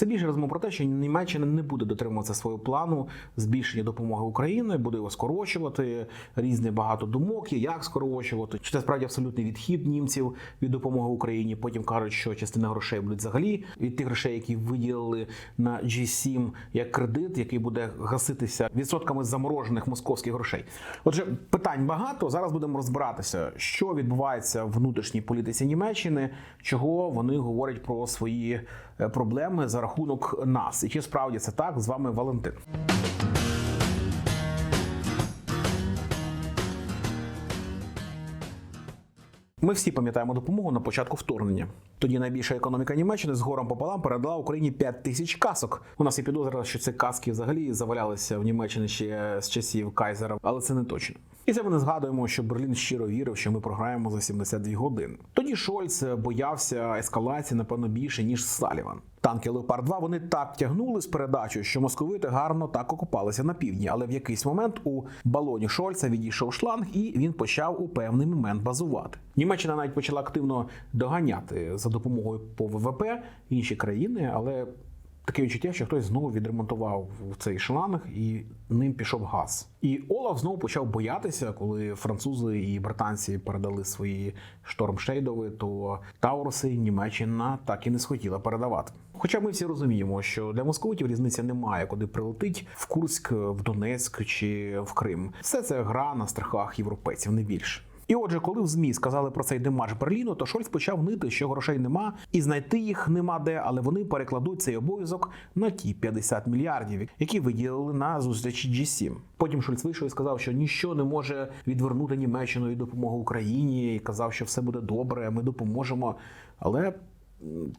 Все більше розмов про те, що Німеччина не буде дотримуватися свого плану збільшення допомоги Україні, буде його скорочувати. Різне багато думок є, як скорочувати. Чи це справді абсолютний відхід німців від допомоги Україні? Потім кажуть, що частина грошей будуть взагалі від тих грошей, які виділили на G7 як кредит, який буде гаситися відсотками заморожених московських грошей. Отже, питань багато. Зараз будемо розбиратися, що відбувається в внутрішній політиці Німеччини, чого вони говорять про свої е, проблеми за нас. І чи справді це так? З вами Валентин. Ми всі пам'ятаємо допомогу на початку вторгнення. Тоді найбільша економіка Німеччини з гором пополам передала Україні 5 тисяч касок. У нас є підозра, що ці каски взагалі завалялися в Німеччині ще з часів Кайзера, але це не точно. І це ми не згадуємо, що Берлін щиро вірив, що ми програємо за 72 години. Тоді Шольц боявся ескалації, напевно, більше ніж Саліван. Танки Леопард 2 вони так тягнули з передачею, що московити гарно так окупалися на півдні. Але в якийсь момент у балоні Шольца відійшов шланг, і він почав у певний момент базувати. Німеччина навіть почала активно доганяти за допомогою по ВВП інші країни, але таке відчуття, що хтось знову відремонтував цей шланг і ним пішов газ. І Олаф знову почав боятися, коли французи і британці передали свої штормшейдови, то Тауруси Німеччина так і не схотіла передавати. Хоча ми всі розуміємо, що для московитів різниці немає, куди прилетить в Курськ, в Донецьк чи в Крим. Все це гра на страхах європейців, не більше. І отже, коли в ЗМІ сказали про цей демарш Берліну, то Шольц почав нити, що грошей нема, і знайти їх нема де, але вони перекладуть цей обов'язок на ті 50 мільярдів, які виділили на зустрічі G7. Потім Шольц вийшов і сказав, що ніщо не може відвернути Німеччину від допомоги Україні, і казав, що все буде добре, ми допоможемо. Але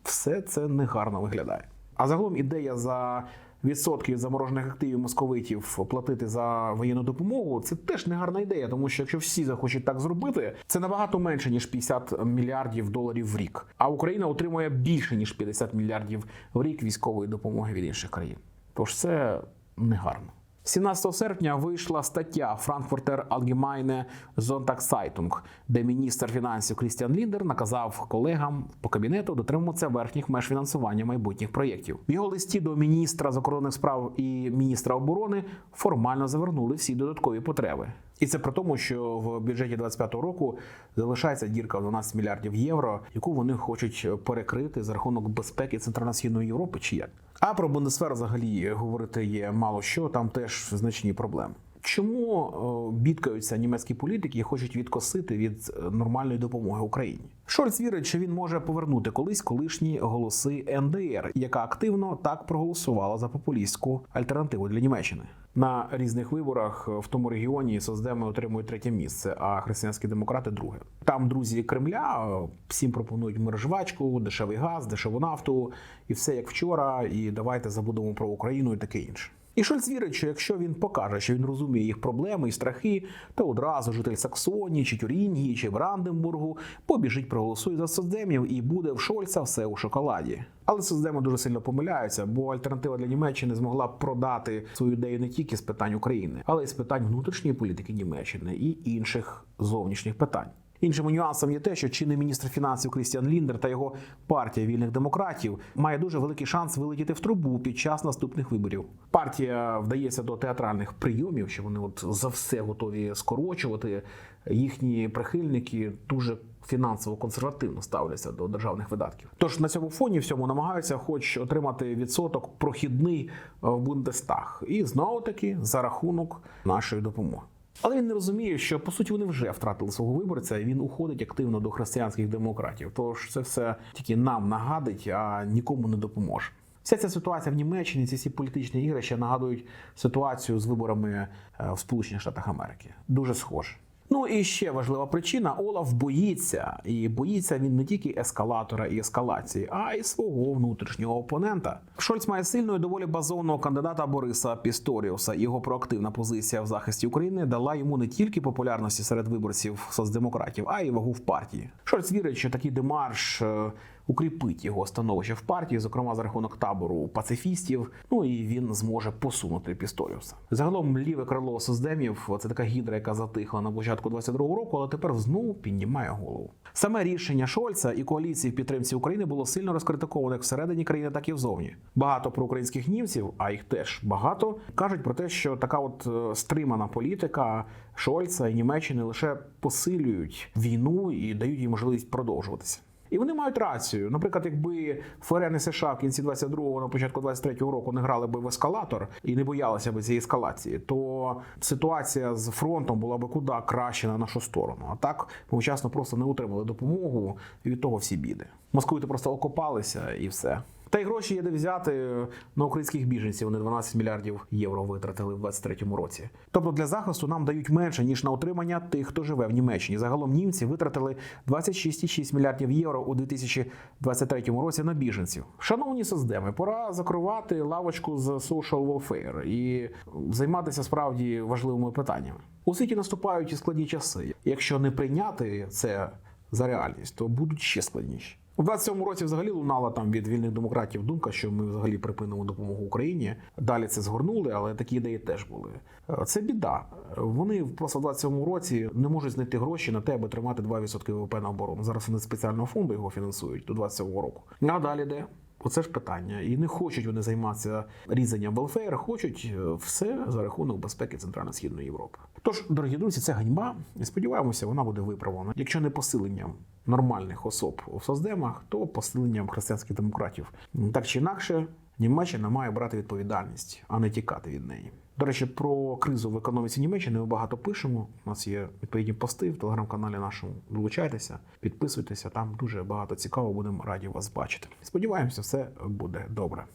все це негарно виглядає. А загалом ідея за відсотків заморожених активів московитів платити за воєнну допомогу, це теж не гарна ідея, тому що якщо всі захочуть так зробити, це набагато менше ніж 50 мільярдів доларів в рік. А Україна отримує більше ніж 50 мільярдів в рік військової допомоги від інших країн. Тож це не гарно. 17 серпня вийшла стаття Frankfurter Allgemeine Sonntagszeitung, де міністр фінансів Крістіан Ліндер наказав колегам по кабінету дотримуватися верхніх меж фінансування майбутніх проєктів. В його листі до міністра закордонних справ і міністра оборони формально завернули всі додаткові потреби. І це при тому, що в бюджеті 25-го року залишається дірка в 12 мільярдів євро, яку вони хочуть перекрити за рахунок безпеки Центрально-Східної Європи, чи як. А про Бундесвер взагалі говорити є мало що, там теж значні проблеми. Чому е, бідкаються німецькі політики і хочуть відкосити від е, нормальної допомоги Україні? Шольц вірить, що він може повернути колись колишні голоси НДР, яка активно так проголосувала за популістську альтернативу для Німеччини. На різних виборах в тому регіоні создеми отримують третє місце, а християнські демократи друге. Там друзі Кремля е, всім пропонують мир жвачку, дешевий газ, дешеву нафту і все як вчора. І давайте забудемо про Україну і таке інше. І Шольц вірить, що якщо він покаже, що він розуміє їх проблеми і страхи, то одразу житель Саксонії, чи Тюрінгії, чи Бранденбургу побіжить, проголосує за соцдемів і буде в Шольца все у шоколаді. Але соцдеми дуже сильно помиляються, бо альтернатива для Німеччини змогла б продати свою ідею не тільки з питань України, але й з питань внутрішньої політики Німеччини і інших зовнішніх питань. Іншим нюансом є те, що чинний міністр фінансів Крістіан Ліндер та його партія вільних демократів має дуже великий шанс вилетіти в трубу під час наступних виборів. Партія вдається до театральних прийомів, що вони от за все готові скорочувати. Їхні прихильники дуже фінансово консервативно ставляться до державних видатків. Тож на цьому фоні всьому намагаються, хоч отримати відсоток прохідний в Бундестаг, і знову таки за рахунок нашої допомоги. Але він не розуміє, що по суті вони вже втратили свого виборця, і він уходить активно до християнських демократів. Тож це все тільки нам нагадить, а нікому не допоможе. Вся ця ситуація в Німеччині, ці всі політичні ігри ще нагадують ситуацію з виборами е, в Сполучених Штатах Америки. Дуже схоже. Ну і ще важлива причина: Олаф боїться, і боїться він не тільки ескалатора і ескалації, а й свого внутрішнього опонента. Шольц має сильного і доволі базовного кандидата Бориса Пісторіуса. Його проактивна позиція в захисті України дала йому не тільки популярності серед виборців соцдемократів, а й вагу в партії. Шольц вірить, що такий демарш е, укріпить його становище в партії, зокрема за рахунок табору пацифістів. Ну і він зможе посунути Пісторіуса. Загалом ліве крило создемів це така гідра, яка затихла на початку 22-го року, але тепер знову піднімає голову. Саме рішення Шольца і коаліції в підтримці України було сильно розкритиковане як всередині країни, так і взовні. Багато проукраїнських німців, а їх теж багато, кажуть про те, що така от е, стримана політика Шольца і Німеччини лише посилюють війну і дають їй можливість продовжуватися. І вони мають рацію. Наприклад, якби ФРН і США в кінці 22-го, на початку 23-го року не грали би в ескалатор і не боялися би цієї ескалації, то ситуація з фронтом була би куди краще на нашу сторону. А так ми вчасно просто не отримали допомогу, і від того всі біди. Московити просто окопалися і все. Та й гроші є де взяти на українських біженців. Вони 12 мільярдів євро витратили в 23-му році. Тобто для захисту нам дають менше ніж на утримання тих, хто живе в Німеччині. Загалом німці витратили 26,6 мільярдів євро у 2023 році на біженців. Шановні создеми, пора закривати лавочку з social welfare і займатися справді важливими питаннями. У світі наступають і складні часи. Якщо не прийняти це за реальність, то будуть ще складніші. У 27-му році взагалі лунала там від вільних демократів думка, що ми взагалі припинимо допомогу Україні. Далі це згорнули, але такі ідеї теж були. Е, Це біда. Вони в 27-му році не можуть знайти гроші на те, аби тримати 2% ВВП на оборону. Зараз вони спеціального фонду його фінансують до 27-го року. А далі де? Оце ж питання. І не хочуть вони займатися різанням Велфеєр, хочуть е, все за рахунок безпеки Центрально-Східної Європи. Тож, дорогі друзі, це ганьба, сподіваємося, вона буде виправлена. Якщо не посиленням нормальних особ в создемах, то посиленням християнських демократів. Так чи інакше, Німеччина має брати відповідальність, а не тікати від неї. До речі, про кризу в економіці Німеччини ми багато пишемо. У нас є відповідні пости в телеграм-каналі нашому. Долучайтеся, підписуйтеся. Там дуже багато цікаво. Будемо раді вас бачити. Сподіваємося, все буде добре.